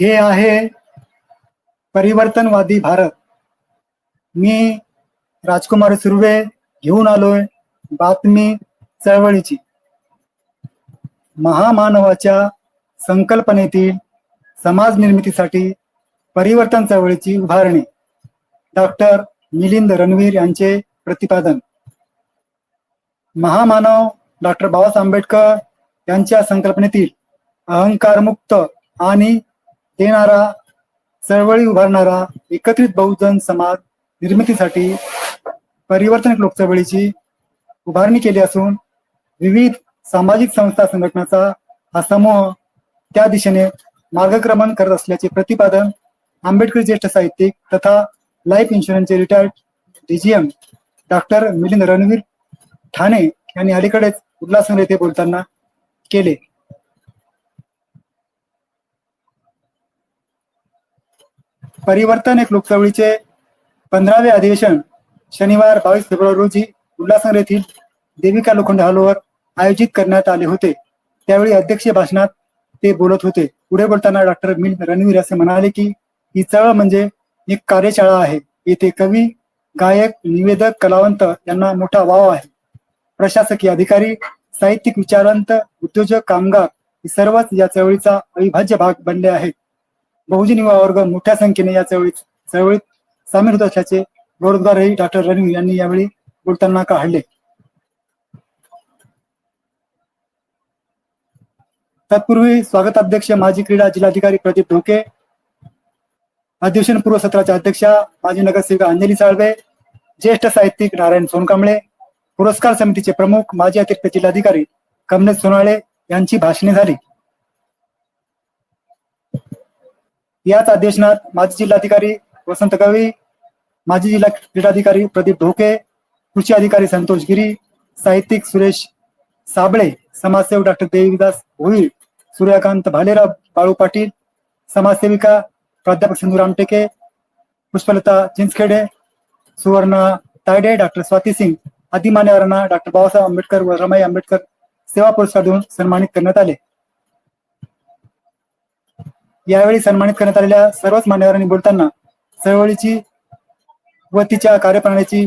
हे आहे परिवर्तनवादी भारत. मी राजकुमार सुर्वे घेऊन आलोय बातमी चळवळीची. महामानवाच्या संकल्पनेतील समाज निर्मितीसाठी परिवर्तन चळवळीची उभारणी. डॉक्टर मिलिंद रणवीर यांचे प्रतिपादन. महामानव डॉक्टर बाबासाहेब आंबेडकर यांच्या संकल्पनेतील अहंकारमुक्त आणि देणारा चळवळी उभारणारा एकत्रित बहुजन समाज निर्मितीसाठी परिवर्तन लोकचळवळीची उभारणी केली असून विविध सामाजिक संस्था संघटनाचा हा समूह त्या दिशेने मार्गक्रमण करत असल्याचे प्रतिपादन आंबेडकर ज्येष्ठ साहित्यिक तथा लाईफ इन्शुरन्सचे retired DGM doctor Milind Ranveer Thane यांनी अलीकडेच उल्हासनगर येथे बोलताना केले. परिवर्तन एक लोकचळवळीचे पंधरावे अधिवेशन शनिवार बावीस फेब्रुवारी रोजी उल्हासनगर येथील देविका लोखंड हॉलवर आयोजित करण्यात आले होते. त्यावेळी अध्यक्षीय भाषणात ते बोलत होते. पुढे बोलताना डॉक्टर मिल रणवीर असे म्हणाले की ही चळवळ म्हणजे एक कार्यशाळा आहे. येथे कवी गायक निवेदक कलावंत यांना मोठा वाव आहे. प्रशासकीय अधिकारी साहित्यिक विचारवंत उद्योजक कामगार हे सर्वच या चळवळीचा अविभाज्य भाग बनले आहेत. बहुजन युवा वर्ग मोठ्या संख्येने या चळवळीत चळवळीत सामील होत असल्याचे गौरवद्वारही डॉक्टर रणवीर यांनी यावेळी बोलताना काढले तत्पूर्वी स्वागताध्यक्ष माजी क्रीडा जिल्हाधिकारी प्रदीप ढोके अधिवेशन पूर्व सत्राच्या अध्यक्षा माजी नगरसेविका अंजली साळवे ज्येष्ठ साहित्यिक नारायण सोनकांबळे पुरस्कार समितीचे प्रमुख माजी अतिरिक्त जिल्हाधिकारी कमलेश सोनाळे यांची भाषणे झाली. याच अधिवेशनात माजी जिल्हाधिकारी वसंत गवळी माजी जिल्हा क्रीडाधिकारी प्रदीप ढोके कृषी अधिकारी संतोष गिरी साहित्यिक सुरेश साबळे समाजसेवक डॉक्टर देवीदास भोईर सूर्यकांत भालेराव बाळू पाटील समाजसेविका प्राध्यापक सिंधू रामटेके पुष्पलता चिंचखेडे सुवर्ण तायडे डॉक्टर स्वाती सिंग आदी मान्यवरांना डॉक्टर बाबासाहेब आंबेडकर व रमाई आंबेडकर सेवा पुरस्कार देऊन सन्मानित करण्यात आले. यावेळी सन्मानित करण्यात आलेल्या सर्वच मान्यवरांनी बोलताना चळवळीची व तिच्या कार्यप्रणालीची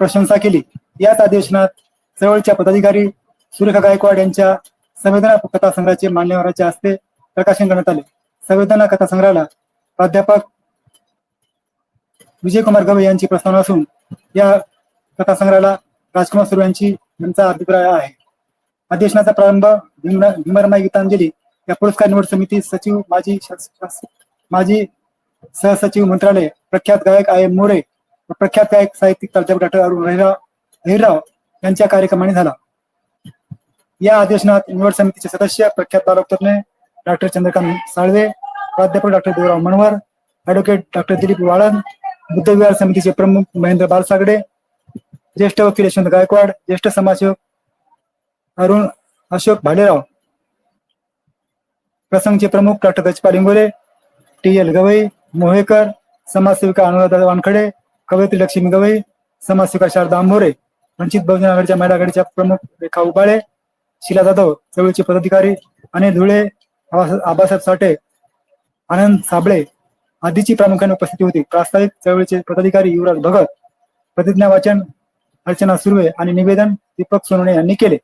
प्रशंसा केली. याच अधिवेशनात चळवळीच्या पदाधिकारी सुरेखा गायकवाड यांच्या संवेदना कथा संग्रहाचे मान्यवरांच्या हस्ते प्रकाशन करण्यात आले. संवेदना कथा संग्रहाला प्राध्यापक विजयकुमार गवई यांची प्रस्तावना असून या कथा संग्रहाला राजकुमार सुरू यांची यांचा अभिप्राय आहे. अधिवेशनाचा प्रारंभ भीमरमाई गीतांजली या पुरस्कार निवड समिती सचिव माजी माजी सहसचिव मंत्रालय प्रख्यात गायक आय एम मोरे व प्रख्यात गायक साहित्यिक प्राध्यापक डॉक्टर अरुण हिराव हिरराव यांच्या कार्यक्रमाने झाला. या अधिवेशनात निवड समितीचे सदस्य प्रख्यात बालकतज्ञ डॉक्टर चंद्रकांत साळवे प्राध्यापक doctor Devrao Manwar advocate doctor Dilip Walan बुद्धविहार समितीचे प्रमुख महेंद्र बालसागडे ज्येष्ठ वकील यशवंत गायकवाड ज्येष्ठ समाजसेवक अरुण अशोक भालेराव प्रसंगचे प्रमुख doctor Gajpal T L Gawai Mohekar समाजसेविका अनुराधा वानखडे कवयित्री लक्ष्मी गवई समाजसेविका शारदा आंबोरे वंचित बहुजन आघाडीच्या महिला आघाडीच्या प्रमुख रेखा उबाळे शिला जाधव चळवळीचे पदाधिकारी अनिल धुळे आबासाहेब साठे आनंद साबळे आदीची प्रामुख्याने उपस्थिती होती. प्रास्ताविक चळवळीचे पदाधिकारी युवराज भगत प्रतिज्ञा वाचन अर्चना सुर्वे आणि निवेदन दीपक सोनवणे यांनी केले.